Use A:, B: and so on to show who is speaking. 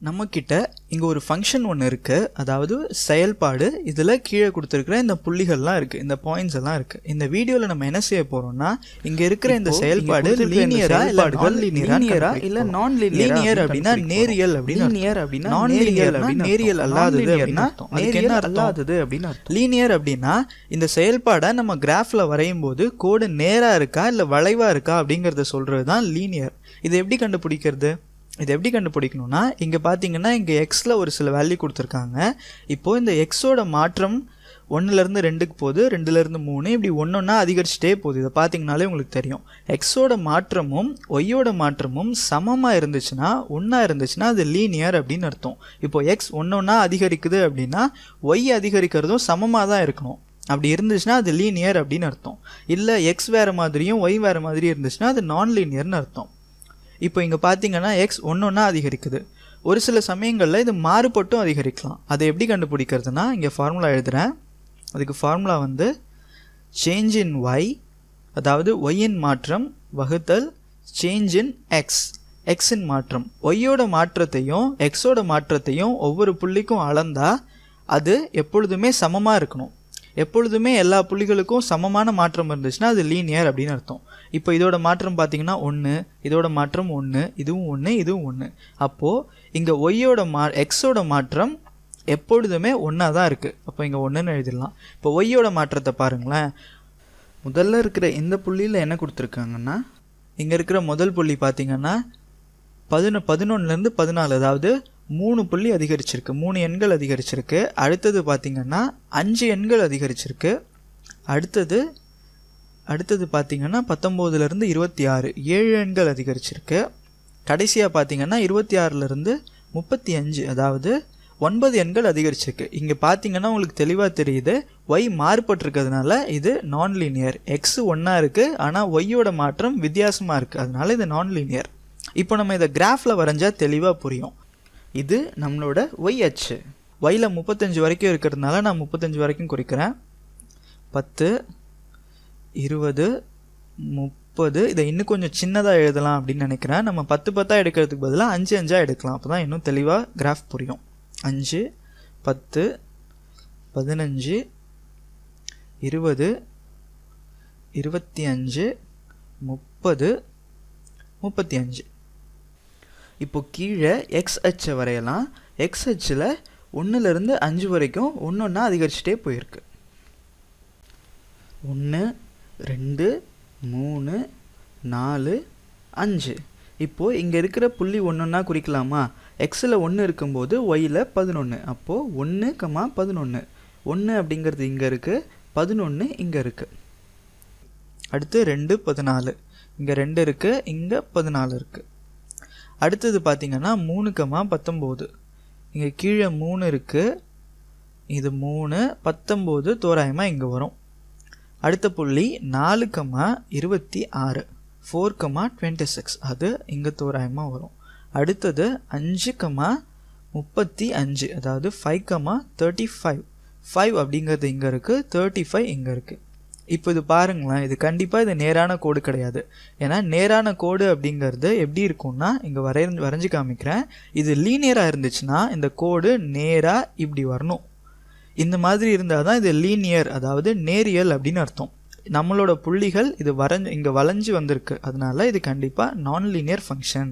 A: நம்மக்கிட்ட இங்கே ஒரு ஃபங்க்ஷன் ஒன்று இருக்குது அதாவது செயல்பாடு இதில் கீழே கொடுத்துருக்குற இந்த புள்ளிகள்லாம் இருக்குது இந்த பாயிண்ட்ஸ் எல்லாம் இருக்குது இந்த வீடியோவில் நம்ம என்ன செய்ய போகிறோம்னா இங்கே இருக்கிற இந்த செயல்பாடு
B: இந்த
A: லீனியரா இல்லை நான் லீனியரா லீனியர்
B: அப்படின்னு
A: நேரியல் அப்படின்னு
B: லீனியர் அப்படின்னா
A: நான் லீனியர்
B: அப்படின்னு
A: நேரியல். அல்லாதது அப்படின்னு என்ன
B: நேரியல் அல்லாதது அப்படின்னு
A: லீனியர் அப்படின்னா இந்த செயல்பாடை நம்ம கிராஃபில் வரையும் போது கோடு நேராக இருக்கா இல்லை வளைவாக இருக்கா அப்படிங்கிறத சொல்கிறது தான் லீனியர் இதை எப்படி கண்டுபிடிக்கிறது? இது எப்படி கண்டுபிடிக்கணும்னா இங்கே பார்த்தீங்கன்னா இங்கே எக்ஸில் ஒரு சில வேல்யூ கொடுத்துருக்காங்க. இப்போது இந்த எக்ஸோட மாற்றம் ஒன்றுலேருந்து ரெண்டுக்கு போகுது ரெண்டுலேருந்து மூணு இப்படி ஒன்றொன்னா அதிகரிச்சுட்டே போகுது. இதை பார்த்தீங்கனாலே உங்களுக்கு தெரியும். எக்ஸோட மாற்றமும் ஒய்யோட மாற்றமும் சமமாக இருந்துச்சுன்னா ஒன்றா இருந்துச்சுன்னா அது லீனியர் அப்படின்னு அர்த்தம். இப்போ எக்ஸ் ஒன்றொன்னா அதிகரிக்குது அப்படின்னா ஒய் அதிகரிக்கிறதும் சமமாக தான் இருக்கணும். அப்படி இருந்துச்சுன்னா அது லீனியர் அப்படின்னு அர்த்தம். இல்லை எக்ஸ் வேறு மாதிரியும் ஒய் வேறு மாதிரியும் இருந்துச்சுன்னா அது நான் லீனியர்னு அர்த்தம். இப்போ இங்கே பார்த்தீங்கன்னா எக்ஸ் ஒன்று ஒன்றா அதிகரிக்குது. ஒரு சில சமயங்களில் இது மாறுபட்டும் அதிகரிக்கலாம். அதை எப்படி கண்டுபிடிக்கிறதுனா இங்கே ஃபார்முலா எழுதுகிறேன் அதுக்கு ஃபார்முலா வந்து சேஞ்ச் இன் ஒய் அதாவது ஒய்யின் மாற்றம் வகுத்தல் சேஞ்ச் இன் எக்ஸ் எக்ஸின் மாற்றம். ஒய்யோட மாற்றத்தையும் எக்ஸோட மாற்றத்தையும் ஒவ்வொரு புள்ளிக்கும் அளந்தால் அது எப்பொழுதுமே சமமாக இருக்கணும். எப்பொழுதுமே எல்லா புள்ளிகளுக்கும் சமமான மாற்றம் இருந்துச்சுன்னா அது லீனியர் அப்படின்னு அர்த்தம். இப்போ இதோட மாற்றம் பார்த்தீங்கன்னா ஒன்று இதோட மாற்றம் ஒன்று இதுவும் ஒன்று இதுவும் ஒன்று அப்போது இங்கே ஒய்யோட மா எக்ஸோட மாற்றம் எப்பொழுதுமே ஒன்றா தான் இருக்குது அப்போ இங்கே ஒன்றுன்னு எழுதிடலாம். இப்போ ஒய்யோட மாற்றத்தை பாருங்களேன்.
B: முதல்ல இருக்கிற இந்த புள்ளியில் என்ன கொடுத்துருக்காங்கன்னா
A: இங்கே இருக்கிற முதல் புள்ளி பார்த்தீங்கன்னா பதினொ பதினொன்றுலேருந்து பதினாலு அதாவது மூணு புள்ளி அதிகரிச்சிருக்கு. மூணு எண்கள் அதிகரிச்சிருக்கு. அடுத்தது பார்த்திங்கன்னா அஞ்சு எண்கள் அதிகரிச்சிருக்கு. அடுத்தது அடுத்தது பார்த்திங்கன்னா பத்தொம்போதுலேருந்து இருபத்தி ஆறு ஏழு எண்கள் அதிகரிச்சிருக்கு. கடைசியாக பார்த்தீங்கன்னா இருபத்தி ஆறுலேருந்து முப்பத்தி அஞ்சு அதாவது ஒன்பது எண்கள் அதிகரிச்சிருக்கு. இங்கே பார்த்தீங்கன்னா உங்களுக்கு தெளிவாக தெரியுது. ஒய் மாறுபட்டிருக்கிறதுனால இது நான்லீனியர் எக்ஸ் ஒன்றா இருக்குது ஆனால் ஒய்யோட மாற்றம் வித்தியாசமாக இருக்குது அதனால இது நான்லீனியர் இப்போ நம்ம இதை கிராஃபில் வரைஞ்சால் தெளிவாக புரியும்.
B: இது நம்மளோட ஒய் அச்சு.
A: ஒயில் முப்பத்தஞ்சு வரைக்கும் இருக்கிறதுனால நான் முப்பத்தஞ்சு வரைக்கும் குறிக்கிறேன். பத்து இருபது முப்பது இதை இன்னும் கொஞ்சம் சின்னதாக எழுதலாம் அப்படின்னு நினைக்கிறேன். நம்ம பத்து பத்தாக எடுக்கிறதுக்கு பதிலாக அஞ்சு அஞ்சாக எடுக்கலாம். அப்போ தான் இன்னும் தெளிவாக கிராஃப் புரியும். அஞ்சு பத்து பதினஞ்சு இருபது இருபத்தி அஞ்சு முப்பது முப்பத்தி அஞ்சு.
B: இப்போ கீழே எக்ஸ் அச்சை வரையலாம். எக்ஸ் அச்சில் ஒன்றுலேருந்து அஞ்சு வரைக்கும் ஒன்று ஒன்றா அதிகரிச்சுட்டே போயிருக்கு. ஒன்று ரெண்டு மூணு நாலு அஞ்சு. இப்போது இங்கே இருக்கிற புள்ளி ஒன்றுன்னா குறிக்கலாமா? எக்ஸில் ஒன்று இருக்கும்போது ஒய்யில் பதினொன்று அப்போது ஒன்று கமா பதினொன்று ஒன்று அப்படிங்கிறது இங்கே இருக்குது பதினொன்று இங்கே இருக்குது
A: அடுத்து ரெண்டு பதினாலு. இங்கே ரெண்டு இருக்குது இங்கே பதினாலு இருக்குது அடுத்தது பார்த்திங்கன்னா மூணு கமா பத்தொம்போது. இங்கே கீழே மூணு இருக்குது இது மூணு பத்தொம்போது தோராயமாக இங்கே வரும். அடுத்த புள்ளி நாலு கமா இருபத்தி ஆறு ஃபோர் கமா டுவெண்ட்டி சிக்ஸ் அது இங்கே தோராயமாக வரும். அடுத்தது அஞ்சு கமா முப்பத்தி அஞ்சு அதாவது five comma thirty five five அப்படிங்கிறது இங்கே இருக்குது தேர்ட்டி ஃபைவ் இங்கே இருக்குது இப்போ இது பாருங்களேன் இது கண்டிப்பாக இது நேரான கோடு கிடையாது. ஏன்னா நேரான கோடு அப்படிங்கிறது எப்படி இருக்கும்னா இங்கே வரைய வரைஞ்சி காமிக்கிறேன். இது லீனியராக இருந்துச்சுன்னா இந்த கோடு நேராக இப்படி வரணும். இந்த மாதிரி இருந்தால் தான் இது லீனியர் அதாவது நேரியல் அப்படின்னு அர்த்தம். நம்மளோட புள்ளிகள் இது வரைஞ்சு இங்கே வளைஞ்சு வந்திருக்கு. அதனால இது கண்டிப்பாக நான் லீனியர் ஃபங்க்ஷன்